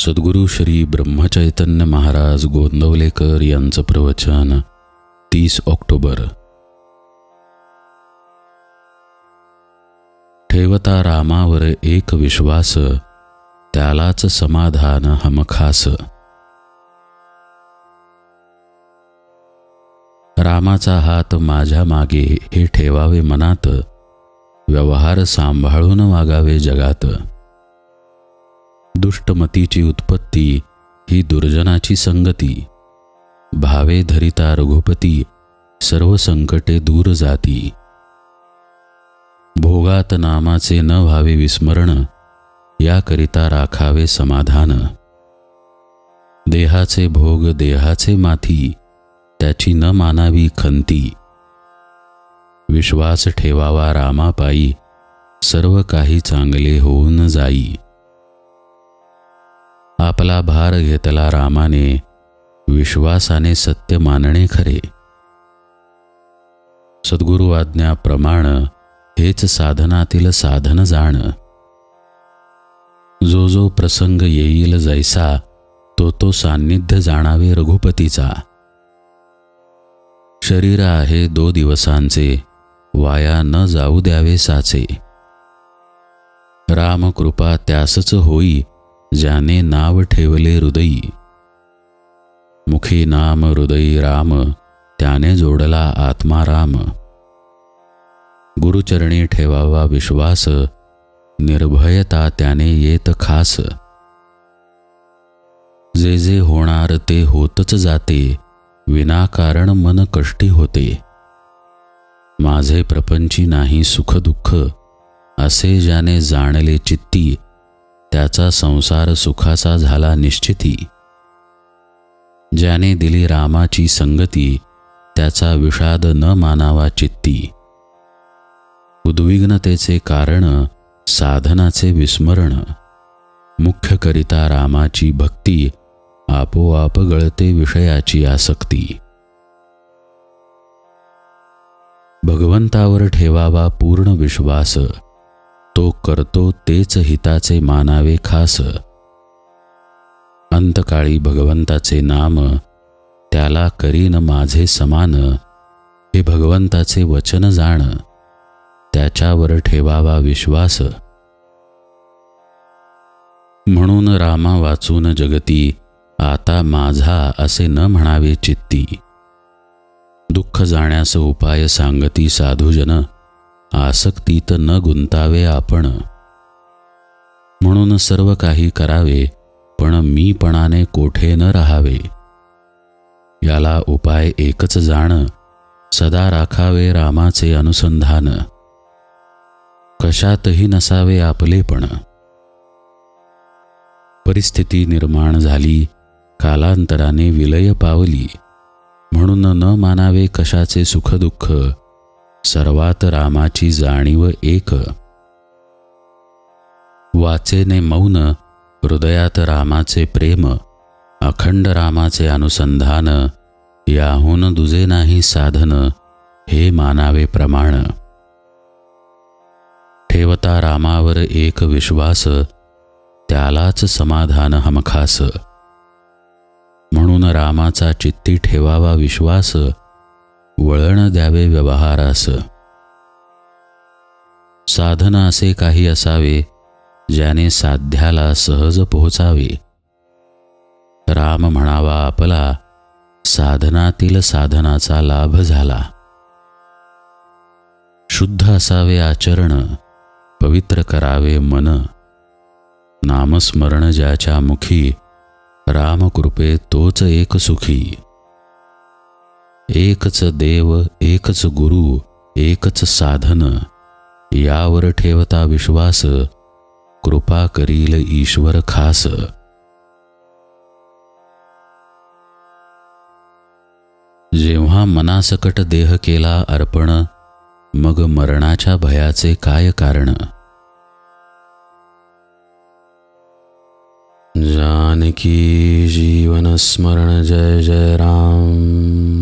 सद्गुरू श्री ब्रह्मचैतन्य महाराज गोंदवलेकर यांचं प्रवचन तीस ऑक्टोबर. ठेवता रामावर एक विश्वास त्यालाच समाधान हमखास. रामाचा हात माझ्या मागे हे ठेवावे मनात व्यवहार सांभाळून वागावे जगात. दुष्टमतीची उत्पत्ती ही दुर्जनाची संगती. भावे धरिता रघुपती सर्व संकटे दूर जाती. भोगात नामाचे न व्हावे विस्मरण याकरिता राखावे समाधान. देहाचे भोग देहाचे माथी त्याची न मानावी खंती. विश्वास ठेवावा रामापायी सर्व काही चांगले होऊन जाई. आपला भार घेतला रामाने विश्वासाने सत्य मानणे खरे. सद्गुरु आज्ञाप्रमाण हेच साधनातील साधन जाण. जो जो प्रसंग येईल जैसा तो तो सान्निध्य जाणावे रघुपतीचा. शरीर आहे दो दिवसांचे वाया न जाऊ द्यावे साचे. रामकृपा त्यासच होई ज्याने नाव ठेवले हृदयी. मुखी नाम हृदयी राम त्याने जोडला आत्मा राम. गुरुचरणी ठेवावा विश्वास निर्भयता त्याने येत खास. जे जे होणार ते होतच जाते विनाकारण मन कष्टी होते. माझे प्रपंची नाही सुख दुःख असे ज्याने जाणले चित्ती त्याचा संसार सुखाचा झाला निश्चिती. ज्याने दिली रामाची संगती त्याचा विषाद न मानावा चित्ती. उद्विग्नतेचे कारण साधनाचे विस्मरण. मुख्य करिता रामाची भक्ती आपोआप गळते विषयाची आसक्ती. भगवंतावर ठेवावा पूर्ण विश्वास. तो करतो तेच हिताचे मानावे खास. अंतकाळी भगवंताचे नाम त्याला करीन माझे समान. हे भगवंताचे वचन जाण त्याच्यावर ठेवावा विश्वास. म्हणून रामा वाचून जगती आता माझा असे न म्हणावे चित्ती. दुःख जाण्यास उपाय सांगती साधुजन. आसक्तीत न गुंतावे आपण. म्हणून सर्व काही करावे पण मीपणाने कोठे न राहावे. याला उपाय एकच जाण सदा राखावे रामाचे अनुसंधान. कशातही नसावे आपलेपण परिस्थिती निर्माण झाली कालांतराने विलय पावली. म्हणून न मानावे कशाचे सुखदुःख सर्वात रामाची जाणीव एक. वाचेने मौन हृदयात रामाचे प्रेम अखंड रामाचे अनुसंधान याहून दुजे नाही साधन हे मानावे प्रमाण. ठेवता रामावर एक विश्वास त्यालाच समाधान हमखास. म्हणून रामाचा चित्ती ठेवावा विश्वास वळण द्यावे व्यवहारास. साधन असे काही असावे ज्याने साध्याला सहज पोहोचावे. राम म्हणावा आपला साधनातील साधनाचा लाभ झाला. शुद्ध असावे आचरण पवित्र करावे मन. नामस्मरण ज्याच्या मुखी रामकृपे तोच एक सुखी. एकच देव एकच गुरु एकच साधन. यावर ठेवता विश्वास कृपा करील ईश्वर खास. जेव्हा मनासकट देह केला अर्पण मग मरणाच्या भयाचे काय कारण? जानकी जीवन स्मरण जय जय राम.